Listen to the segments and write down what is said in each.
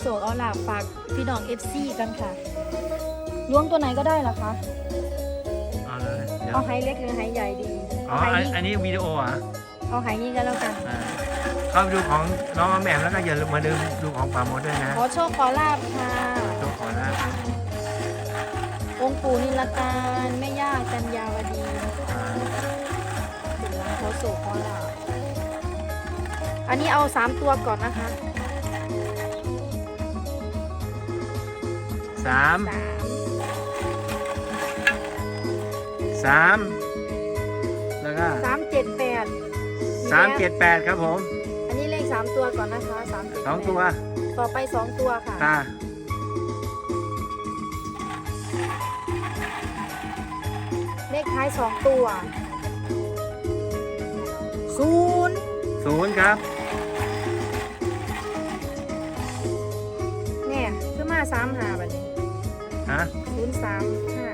โศกเอาลาบฝากพี่น้อง FC กันค่ะล้วงตัวไหนก็ได้เหรอคะ เอาเลยเดี๋ยวเอาไฮเล็กหรือไฮใหญ่ดี อ๋อเอาไฮอันนี่อันนี้วิดีโออะเอาไฮนี่ก็แล้วกัน อ่าเข้าไปดูของน้องออมแหม่มแล้วก็อย่าลืมมาดูดูของป่าโมดด้วยนะขอโชคขอลาบค่ะ ตัวขอนะองค์ปู่นิลการแม่ย่ากัญญาวดีอ่าถึงร้านขอโศกขอลาบอันนี้เอาสามตัวก่อนนะคะ สามสามสามแล้วก็สามเจ็ดแปดสามเจ็ดแปดครับผม อันนี้เลขสามตัวก่อนนะคะสามเจ็ดสองตัว ต่อไปสองตัวค่ะค่ะเลขท้ายสองตัวศูนย์ศูนย์ครับเนี่ยคือมาสามหาแบบนี้ ฮะศูนย์สามห้า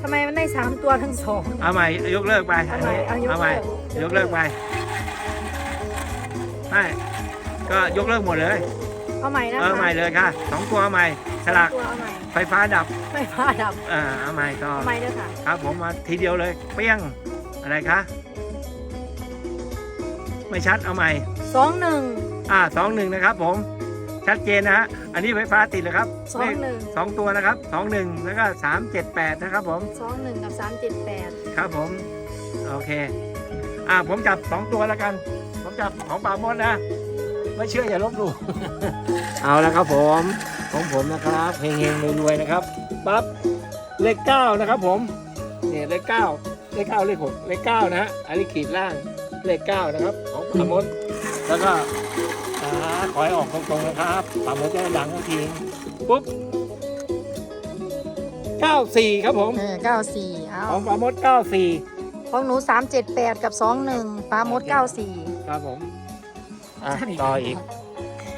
ทำไมมันได้สามตัวทั้งสอง เอาใหม่ยกเลิกไปเอาใหม่เอายกเอาใหม่เลิกยกเลิกไปไม่ก็ยกเลิกหมดเลย เอาใหม่นะเออคะใหม่เลยค่ะสองตัวเอาใหม่ฉลากตัวเอาใหม่ไฟฟ้าดับไม่พลาดดับเออเอาใหม่ต่อเอาใหม่ด้วยค่ะครับผมมาทีเดียวเลยเปี้ยงอะไรคะไม่ชัดเอาใหม่สองหนึ่งอ่าสองหนึ่งนะครับผม ชัดเจนนะฮะ อันนี้ไฟฟ้าติดเลยครับสองหนึ่ง สองตัวนะครับสองหนึ่งแล้วก็สามเจ็ดแปดนะครับผม สองหนึ่งกับสามเจ็ดแปดครับผม โอเค อ่าผมจับสองตัวแล้วกัน ผมจับของป่าโมดนะ ไม่เชื่ออย่าลบหลู่ เอาแล้วครับผม ของผมนะครับเฮงๆรวยๆนะครับ ปั๊บ เลขเก้านะครับผม เนี่ยเลขเก้าเลขเก้าเลขหกเลขเก้านะฮะอันนี้ขีดล่าง เลขเก้านะครับ ของป่าโมดแล้วก็อ่า ขอให้ออกตรงๆนะครับป่าโมดจะได้ดังทันทีปุ๊บเก้าสี่ครับผมเออเก้าสี่เอาของป่าโมดเก้าสี่ของหนูสามเจ็ดแปดกับสองหนึ่งปลาหมดเก้าสี่ครับผมอะต่ออีก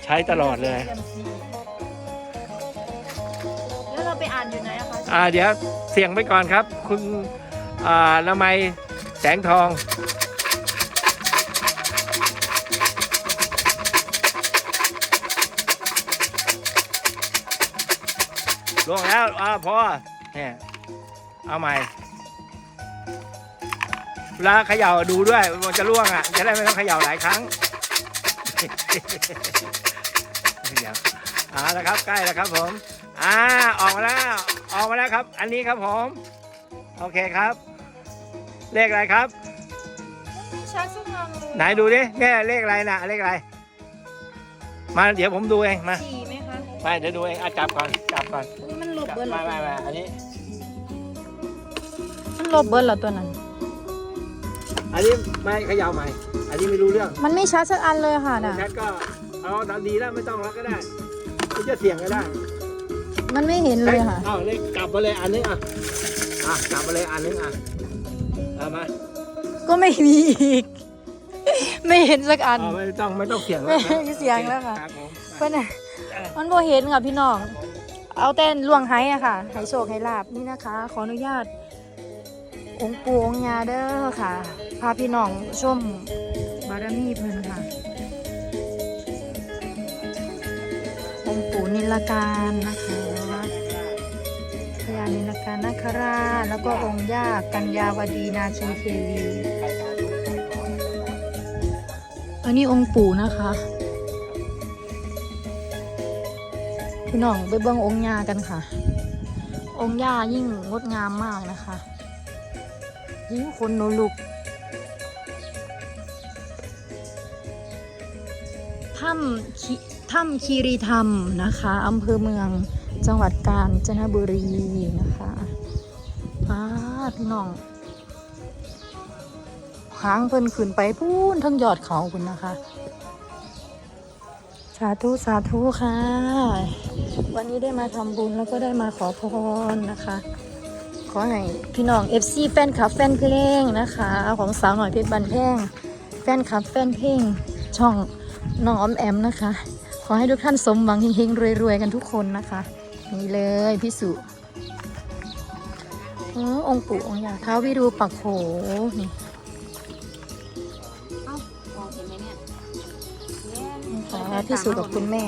ใช้ตลอดเลย แล้วเราไปอ่านอยู่ไหนอะคะอ่าเดี๋ยวเสี่ยงไปก่อนครับ คุณอ่าละไมแสงทอง ล่วงแล้วอ่าพอเนี่ยเอาใหม่เวลาเขย่าดูด้วยมันจะล่วงอะ จะได้ไม่ต้องเขย่าหลายครั้งเขย่าเอาละครับใกล้แล้วครับผมอ่าออกมาแล้ว ออกมาแล้วครับ อันนี้ครับผม โอเคครับ เลขอะไรครับชักสุนังเลยไหนดูดิแม่เลขอะไรนะเลขอะไร มาเดี๋ยวผมดูเองมาสี่ไหมคะไปเดี๋ยวดูเองอะจับก่อนจับก่อนอุ๊ยมันล บจับเบิร์ดเหรมาอมามาอันนี้ มันลบเบิร์ดเหรอตัวนั้น อันนี้ไม่เขย่าใหม่ อันนี้ไม่รู้เรื่องมันไม่ชัดสักอันเลยค่ะน่ะ แชทก็เอาตามดีแล้วไม่ต้องแล้วก็ได้คุณจะเสี่ยงก็ได้มันไม่เห็นเลยค่ะ เอาเลขกลับมาเลยอันนี้อะอะกลับมาเลยอันนึงอะเอามาก็ไม่มีอีก ไม่เห็นสักอัน เอาไม่ต้องไม่ต้องเสี่ยงแล้วไม่เสี่ยงแล้วค่ะรับผม เพื่อนน่ะมันโบเห็นค่ะพี่น้อง เอาแต่ลวงไห้อะค่ะไห้โชคไห้ลาบนี่นะคะ ขออนุญาต องค์ปู่องค์ยาเด้อค่ะ พาพี่น้องชมบารมีเพิ่นค่ะ องค์ปู่นิลการนะคะพญานิลการนาคราชแล้วก็องค์ย่ากัญญาวดีนาคีเทวีอันนี้องค์ปู่นะคะ พี่น้องไปเบิ่งองค์ยากันค่ะ องค์ยายิ่งงดงามมากนะคะ ยิ่งคนหนูลุก ถ้ำคิถ้ำคีรีธรรมนะคะอำเภอเมืองจังหวัดกาญจนบุรีนะคะพาพี่น้องหางเพิ่นขึ้นไปพูนทั้งยอดเขาคุณนะคะ สาธุสาธุค่ะ วันนี้ได้มาทำบุญแล้วก็ได้มาขอพรนะคะ ขอให้พี่น้อง FC แฟนคลับแฟนเพลงนะคะ ของสาวหน่อยเพชรบันแพงแฟนคลับแฟนเพลงช่องน้องออมแอมนะคะ ขอให้ทุกท่านสมหวังเฮงๆรวยๆกันทุกคนนะคะ นี่เลยพี่สุอ๋อองค์ปู่องค์ยาท้าววิรูปักโขนี่ อ้ามองเห็นไหมเนี่ยนี่นะคะพี่สุกับคุณแม่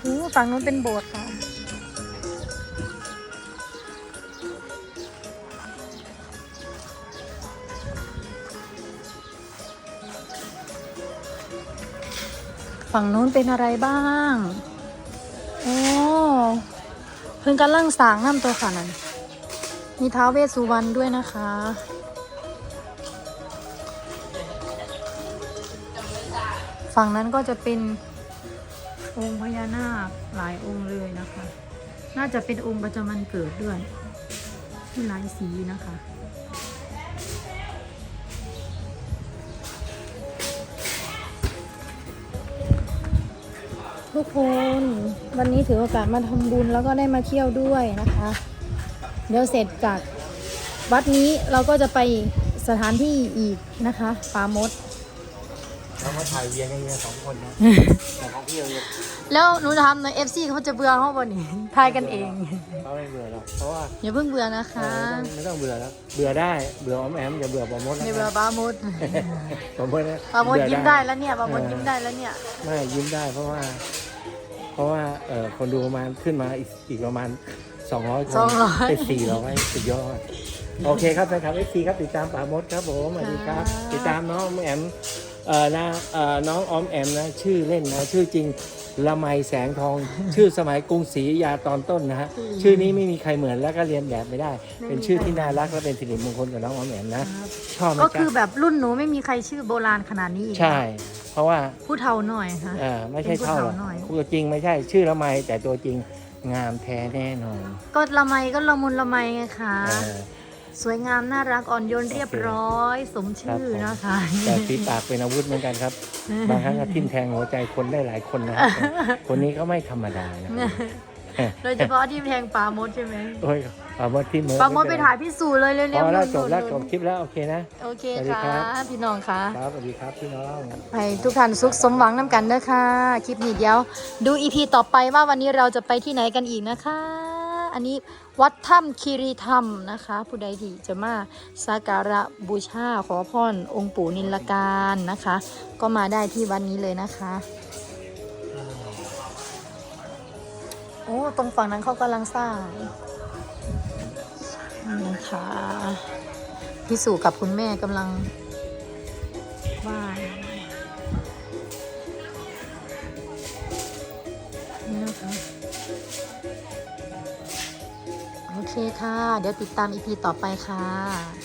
โอ้ฝั่งนู้นเป็นโบสถ์ค่ะ ฝั่งนู้นเป็นอะไรบ้าง โอ้ เพิ่งกำลังสร้างน้ำตัวค่ะนั่นมีท้าวเวสสุวรรณด้วยนะคะ ฝั่งนั้นก็จะเป็นองค์พญานาคหลายองค์เลยนะคะ น่าจะเป็นองค์ประจำวันเกิดด้วย ที่หลายสีนะคะ ทุกคนวันนี้ถือโอกาสมาทำบุญแล้วก็ได้มาเที่ยวด้วยนะคะ เดี๋ยวเสร็จจากวัดนี้เราก็จะไปสถานที่อีกนะคะป่ามด เรามาถ่ายเวียนกันเนี่ยสองคนนะแต่ของพี่เราแล้วหนูจะทำในเอฟซีเขาจะเบื่อเขาบ่นี่ทายกันเองเขาไม่เบื่อหรอกเพราะว่าอย่าเพิ่งเบื่อนะเอคะอไม่ต้องไม่ต้องเบื่อแล้วเบื่อได้เบื่อออมแอมอย่าเบื่อปอมดนะไม่เบื่อป้ามดปอมดนะป้ามดเบื่อยิ้มได้แล้วเนี่ยป้ามดยิ้มได้แล้วเนี่ยไม่ยิ้มได้เพราะว่า เพราะว่าเออคนดูประมาณขึ้นมาอีกอีกประมาณ200คน200เป็น400สุดยอดโอเคครับแฟนคลับเอฟซีครับติดตามป่ามดครับผมสวัสดีครับค่ะติดตามน้องออมแอม เอ่อนะเอ่อน้องออมแอมนะชื่อเล่นนะชื่อจริงละไมแสงทอง ชื่อสมัยกรุงศรีอยุธยาตอนต้นนะฮะชื่อนี้ไม่มีใครเหมือนแล้วก็เรียนแบบไม่ได้ เป็นชื่อที่น่ารักและเป็นสิริมงคลกับน้องออมแอมนะชอบไหมก็จ๊ะคือแบบรุ่นหนูไม่มีใครชื่อโบราณขนาดนี้อีกใช่ เพราะว่าผู้เฒ่าหน่อยค่ะ เออไม่ใช่เท่าหรอกเป็นผู้เฒ่าหน่อย ตัวจริงไม่ใช่ชื่อละไมแต่ตัวจริงงามแท้แน่นอนก็ละไมก็ละมุนละไมไงคะ เออ สวยงามน่ารักอ่อนโยนเรียบร้อย สมชื่อนะคะแต่ฝีปากเป็นอาวุธเหมือนกันครับบางครั้งก็ทิ่มแทงหัวใจคนได้หลายคนนะครับคนนี้ก็ไม่ธรรมดานะครับโดยเฉพาะที่แทงปลามดใช่ไหมโอ้ยปามดที่มือปลามดไปถ่ายพี่สูเลยเร็วพอๆแล้วจนู่บนๆแล้วจบๆคลิปแล้วโอเคนะ โอเคสวัสดีค่ะครับพี่น้องค่ะครับสวัสดีครับพี่น้องให้ทุกท่านสุขสมหวังน้ำกันเด้อค่ะ คลิปนี้เดียว ดูอีพีต่อไปว่าวันนี้เราจะไปที่ไหนกันอีกนะคะ อันนี้วัดถ้ำคีรีธรรมนะคะ ผู้ใดที่จะมาสักการะบูชาขอพรองค์ปู่นิลการนะคะ ก็มาได้ที่วันนี้เลยนะคะโอ้ตรงฝั่งนั้นเขากำลังสร้างนะคะพี่สู่กับคุณแม่กำลังไหว้ ค่ะ เดี๋ยวติดตามอีพีต่อไปค่ะ